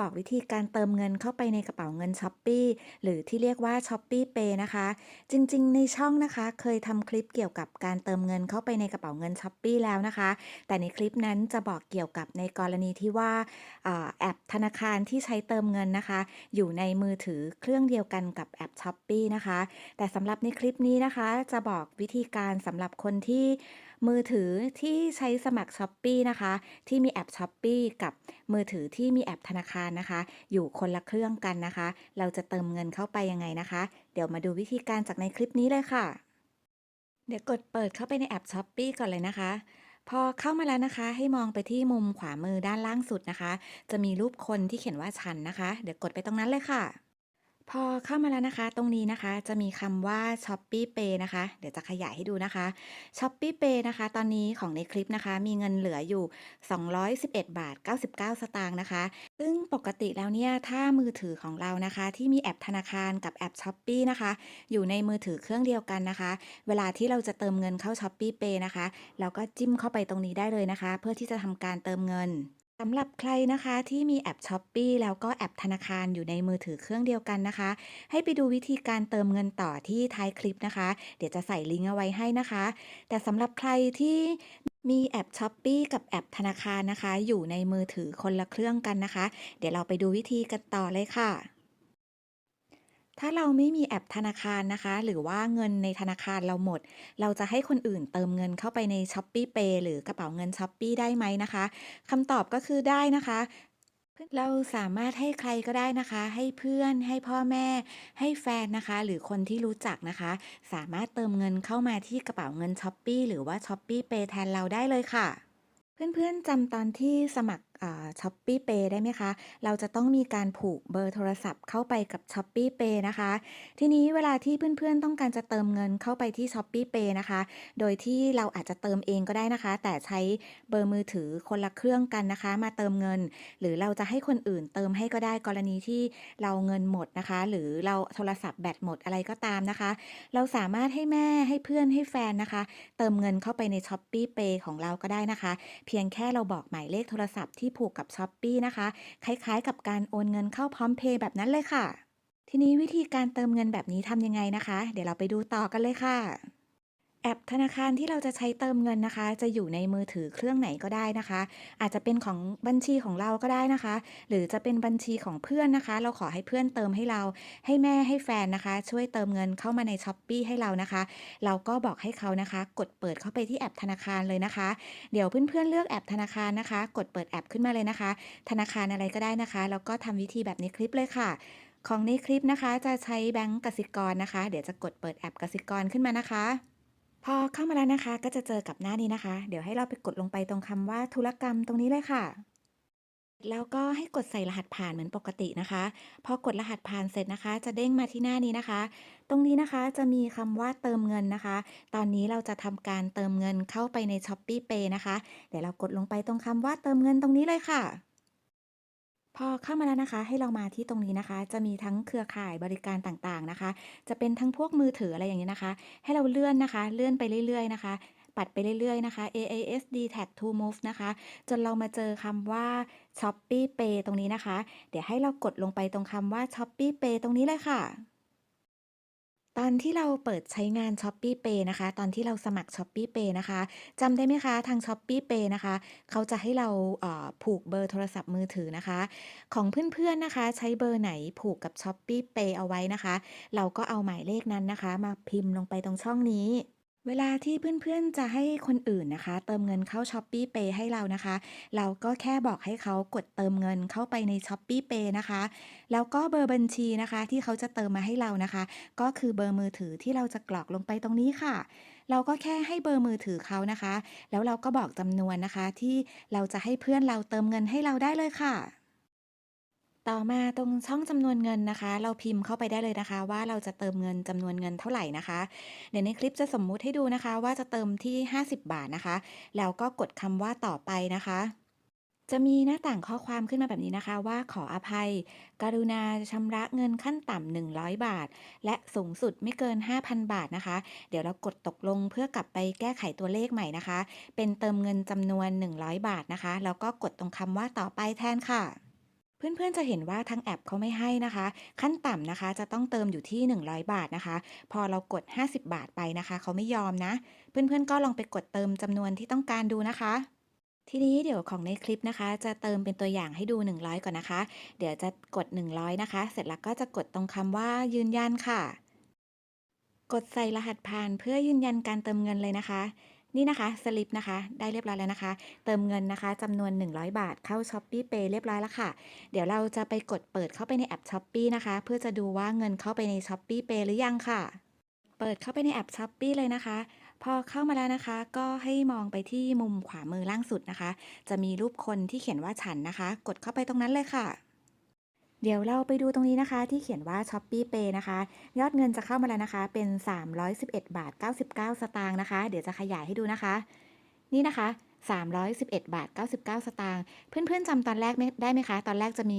บอกวิธีการเติมเงินเข้าไปในกระเป๋าเงิน Shopee หรือที่เรียกว่า Shopee Pay นะคะ จริงๆ ในช่องนะคะ เคยทำคลิปเกี่ยวกับการเติมเงินเข้าไปในกระเป๋าเงิน Shopee แล้วนะคะ แต่ในคลิปนั้นจะบอกเกี่ยวกับในกรณีที่ว่าอแอปธนาคารที่ใช้เติมเงินนะคะ อยู่ในมือถือเครื่องเดียวกันกับแอป Shopee นะคะ แต่สำหรับในคลิปนี้นะคะ จะบอกวิธีการสำหรับคนที่มือถือที่ใช้สมัคร Shopee นะคะ ที่มีแอป Shopee กับมือถือที่มีแอปธนาคารนะคะ อยู่คนละเครื่องกันนะคะ เราจะเติมเงินเข้าไปยังไงนะคะ เดี๋ยวมาดูวิธีการจากในคลิปนี้เลยค่ะ เดี๋ยวกดเปิดเข้าไปในแอป Shopee ก่อนเลยนะคะพอเข้ามาแล้วนะคะ ให้มองไปที่มุมขวามือด้านล่างสุดนะคะ จะมีรูปคนที่เขียนว่าฉันนะคะ เดี๋ยวกดไปตรงนั้นเลยค่ะ พอเข้ามาแล้วนะคะ ตรงนี้นะคะจะมีคำว่า Shopee Pay นะคะ เดี๋ยวจะขยายให้ดูนะคะ Shopee Pay นะคะ ตอนนี้ของในคลิปนะคะ มีเงินเหลืออยู่ 211 บาท 99 สตางค์นะคะ ซึ่งปกติแล้วเนี่ย ถ้ามือถือของเรานะคะ ที่มีแอปธนาคารกับแอป Shopee นะคะ อยู่ในมือถือเครื่องเดียวกันนะคะ เวลาที่เราจะเติมเงินเข้า Shopee Pay นะคะ เราก็จิ้มเข้าไปตรงนี้ได้เลยนะคะ เพื่อที่จะทำการเติมเงิน สำหรับใครนะคะที่มีแอปช้อปปีแล้วก็แอปธนาคารอยู่ในมือถือเครื่องเดียวกันนะคะ ให้ไปดูวิธีการเติมเงินต่อที่ท้ายคลิปนะคะ เดี๋ยวจะใส่ลิงก์เอาไว้ให้นะคะ แต่สำหรับใครที่มีแอปช้อปปีกับแอปธนาคารนะคะ อยู่ในมือถือคนละเครื่องกันนะคะ เดี๋ยวเราไปดูวิธีกันต่อเลยค่ะ ถ้าเราไม่มีแอปธนาคารนะคะ หรือว่าเงินในธนาคารเราหมด เราจะให้คนอื่นเติมเงินเข้าไปใน Shopee Pay หรือกระเป๋าเงิน Shopee ได้ไหมนะคะคำตอบก็คือได้นะคะเราสามารถให้ใครก็ได้นะคะ ให้เพื่อน ให้พ่อแม่ ให้แฟนนะคะ หรือคนที่รู้จักนะคะ สามารถเติมเงินเข้ามาที่กระเป๋าเงิน Shopee หรือว่า Shopee Pay แทนเราได้เลยค่ะ เพื่อนๆจำตอนที่สมัคร อ่า Shopee Pay ได้ไหมคะ เราจะต้องมีการผูกเบอร์โทรศัพท์เข้าไปกับ Shopee Pay นะคะ ทีนี้เวลาที่เพื่อนๆต้องการจะเติมเงินเข้าไปที่ Shopee Pay นะคะ โดยที่เราอาจจะเติมเองก็ได้นะคะ แต่ใช้เบอร์มือถือคนละเครื่องกันนะคะ มาเติมเงิน หรือเราจะให้คนอื่นเติมให้ก็ได้กรณีที่เราเงินหมดนะคะ หรือเราโทรศัพท์แบตหมดอะไรก็ตามนะคะ เราสามารถให้แม่ให้เพื่อนให้แฟนนะคะ เติมเงินเข้าไปใน Shopee Pay ของเราก็ได้นะคะ เพียงแค่เราบอกหมายเลขโทรศัพท์ที่ผูกกับ s h อ p e e นะคะ คล้ายๆ กับการโอนเงินเข้าพร้อมเพย์แบบนั้นเลยค่ะ ทีนี้วิธีการเติมเงินแบบนี้ทำยังไงนะคะ เดี๋ยวเราไปดูต่อกันเลยค่ะ แอปธนาคารที่เราจะใช้เติมเงินนะคะ จะอยู่ในมือถือเครื่องไหนก็ได้นะคะ อาจจะเป็นของบัญชีของเราก็ได้นะคะ หรือจะเป็นบัญชีของเพื่อนนะคะ เราขอให้เพื่อนเติมให้เรา ให้แม่ให้แฟนนะคะ ช่วยเติมเงินเข้ามาใน Shopee ให้เรานะคะ เราก็บอกให้เขานะคะ กดเปิดเข้าไปที่แอปธนาคารเลยนะคะ เดี๋ยวเพื่อนๆเลือกแอปธนาคารนะคะ กดเปิดแอปขึ้นมาเลยนะคะ ธนาคารอะไรก็ได้นะคะแล้วก็ทำวิธีแบบในคลิปเลยค่ะของในคลิปนะคะจะใช้แบงก์กสิกรนะคะ เดี๋ยวจะกดเปิดแอปกสิกรขึ้นมานะคะ พอเข้ามาแล้วนะคะ ก็จะเจอกับหน้านี้นะคะ เดี๋ยวให้เราไปกดลงไปตรงคำว่าธุรกรรมตรงนี้เลยค่ะ แล้วก็ให้กดใส่รหัสผ่านเหมือนปกตินะคะ พอกดรหัสผ่านเสร็จนะคะ จะเด้งมาที่หน้านี้นะคะ ตรงนี้นะคะจะมีคำว่าเติมเงินนะคะ ตอนนี้เราจะทำการเติมเงินเข้าไปใน Shopee Pay นะคะ เดี๋ยวเรากดลงไปตรงคำว่าเติมเงินตรงนี้เลยค่ะ พอเข้ามาแล้วนะคะ ให้เรามาที่ตรงนี้นะคะ จะมีทั้งเครือข่ายบริการต่างๆนะคะ จะเป็นทั้งพวกมือถืออะไรอย่างนี้นะคะ ให้เราเลื่อนนะคะ เลื่อนไปเรื่อย ๆ นะคะ ปัดไปเรื่อย ๆ นะคะ AASD Tag to Move นะคะ จนเรามาเจอคำว่า Shopee Pay ตรงนี้นะคะ เดี๋ยวให้เรากดลงไปตรงคำว่า Shopee Pay ตรงนี้เลยค่ะ ตอนที่เราเปิดใช้งาน Shopee Pay นะคะ ตอนที่เราสมัคร Shopee Pay นะคะจำได้ไหมคะทาง Shopee Pay นะคะ เขาจะให้เราเผูกเบอร์โทรศัพท์มือถือนะคะ ของเพื่อนๆนะคะ ใช้เบอร์ไหนผูกกับ Shopee Pay เอาไว้นะคะ เราก็เอาหมายเลขนั้นนะคะ มาพิมพ์ลงไปตรงช่องนี้ เวลาที่เพื่อนๆจะให้คนอื่นนะคะ เติมเงินเข้า Shopee Pay ให้เรานะคะ เราก็แค่บอกให้เขากดเติมเงินเข้าไปใน Shopee Pay นะคะ แล้วก็เบอร์บัญชีนะคะ ที่เขาจะเติมมาให้เรานะคะ ก็คือเบอร์มือถือที่เราจะกรอกลงไปตรงนี้ค่ะ เราก็แค่ให้เบอร์มือถือเขานะคะ แล้วเราก็บอกจำนวนนะคะ ที่เราจะให้เพื่อนเราเติมเงินให้เราได้เลยค่ะ ต่อมาตรงช่องจำนวนเงินนะคะ เราพิมพ์เข้าไปได้เลยนะคะ ว่าเราจะเติมเงินจำนวนเงินเท่าไหร่นะคะ เดี๋ยวในคลิปจะสมมุติให้ดูนะคะ ว่าจะเติมที่ 50 บาทนะคะ แล้วก็กดคำว่าต่อไปนะคะ จะมีหน้าต่างข้อความขึ้นมาแบบนี้นะคะ ว่าขออภัย กรุณาชำระเงินขั้นต่ำ100 บาท และสูงสุดไม่เกิน 5,000 บาทนะคะ เดี๋ยวเรากดตกลงเพื่อกลับไปแก้ไขตัวเลขใหม่นะคะ เป็นเติมเงินจำนวน 100 บาทนะคะแล้วก็กดตรงคำว่าต่อไปแทนค่ะ เพื่อนๆจะเห็นว่าทางแอปเขาไม่ให้นะคะ ขั้นต่ำนะคะจะต้องเติมอยู่ที่ 100 บาทนะคะ พอเรากด 50 บาทไปนะคะ เขาไม่ยอมนะ เพื่อนๆก็ลองไปกดเติมจำนวนที่ต้องการดูนะคะ ทีนี้เดี๋ยวของในคลิปนะคะ จะเติมเป็นตัวอย่างให้ดู 100 ก่อนนะคะ เดี๋ยวจะกด 100 นะคะ เสร็จแล้วก็จะกดตรงคำว่ายืนยันค่ะ กดใส่รหัสผ่านเพื่อยืนยันการเติมเงินเลยนะคะ นี่นะคะสลิปนะคะ ได้เรียบร้อยแล้วนะคะ เติมเงินนะคะจำนวน 100 บาทเข้า s h อ p e e Pay เรียบร้อยแล้วค่ะ เดี๋ยวเราจะไปกดเปิดเข้าไปในแอป s h อ p e e นะคะ เพื่อจะดูว่าเงินเข้าไปใน s h อ p e e Pay หรือยังค่ะ เปิดเข้าไปในแอป s h อ p e e เลยนะคะ พอเข้ามาแล้วนะคะ ก็ให้มองไปที่มุมขวามือล่างสุดนะคะ จะมีรูปคนที่เขียนว่าฉันนะคะ กดเข้าไปตรงนั้นเลยค่ะ เดี๋ยวเราไปดูตรงนี้นะคะ ที่เขียนว่า s h อ p e e Pay นะคะ ยอดเงินจะเข้ามาแล้วนะคะ เป็น 311 บาท 99 สตางค์นะคะ เดี๋ยวจะขยายให้ดูนะคะ นี่นะคะ 311 บาท 99 สตางค์เพื่อนๆจำตอนแรกได้ไหมคะ ตอนแรกจะมี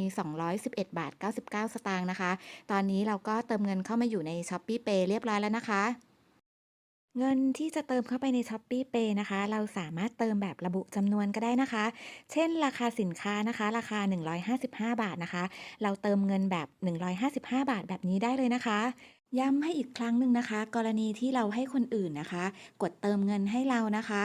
211 บาท 99 สตางค์นะคะ ตอนนี้เราก็เติมเงินเข้ามาอยู่ใน s h อ p e e Pay เรียบร้อยแล้วนะคะ เงินที่จะเติมเข้าไปใน s h อ p e e Pay นะคะ เราสามารถเติมแบบระบุจำนวนก็ได้นะคะ เช่น ราคาสินค้านะคะ ราคา 155 บาทนะคะ เราเติมเงินแบบ 155 บาทแบบนี้ได้เลยนะคะ ย้ำให้อีกครั้งหนึ่งนะคะ กรณีที่เราให้คนอื่นนะคะ กดเติมเงินให้เรานะคะ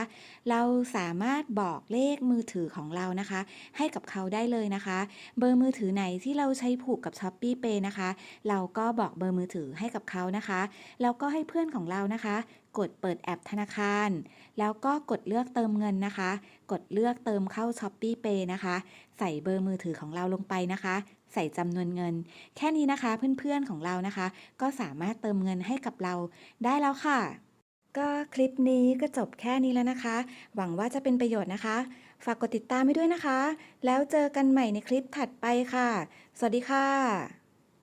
เราสามารถบอกเลขมือถือของเรานะคะ ให้กับเขาได้เลยนะคะ เบอร์มือถือไหนที่เราใช้ผูกกับ s h อ p e e Pay นะคะ เราก็บอกเบอร์มือถือให้กับเขานะคะแล้วก็ให้เพื่อนของเรานะคะ กดเปิดแอปธนาคาร แล้วก็กดเลือกเติมเงินนะคะ กดเลือกเติมเข้า s h อ p e e Pay นะคะ ใส่เบอร์มือถือของเราลงไปนะคะ ใส่จำนวนเงิน แค่นี้นะคะเพื่อนๆของเรานะคะ ก็สามารถเติมเงินให้กับเราได้แล้วค่ะ ก็คลิปนี้ก็จบแค่นี้แล้วนะคะ หวังว่าจะเป็นประโยชน์นะคะ ฝากกดติดตามให้ด้วยนะคะ แล้วเจอกันใหม่ในคลิปถัดไปค่ะ สวัสดีค่ะ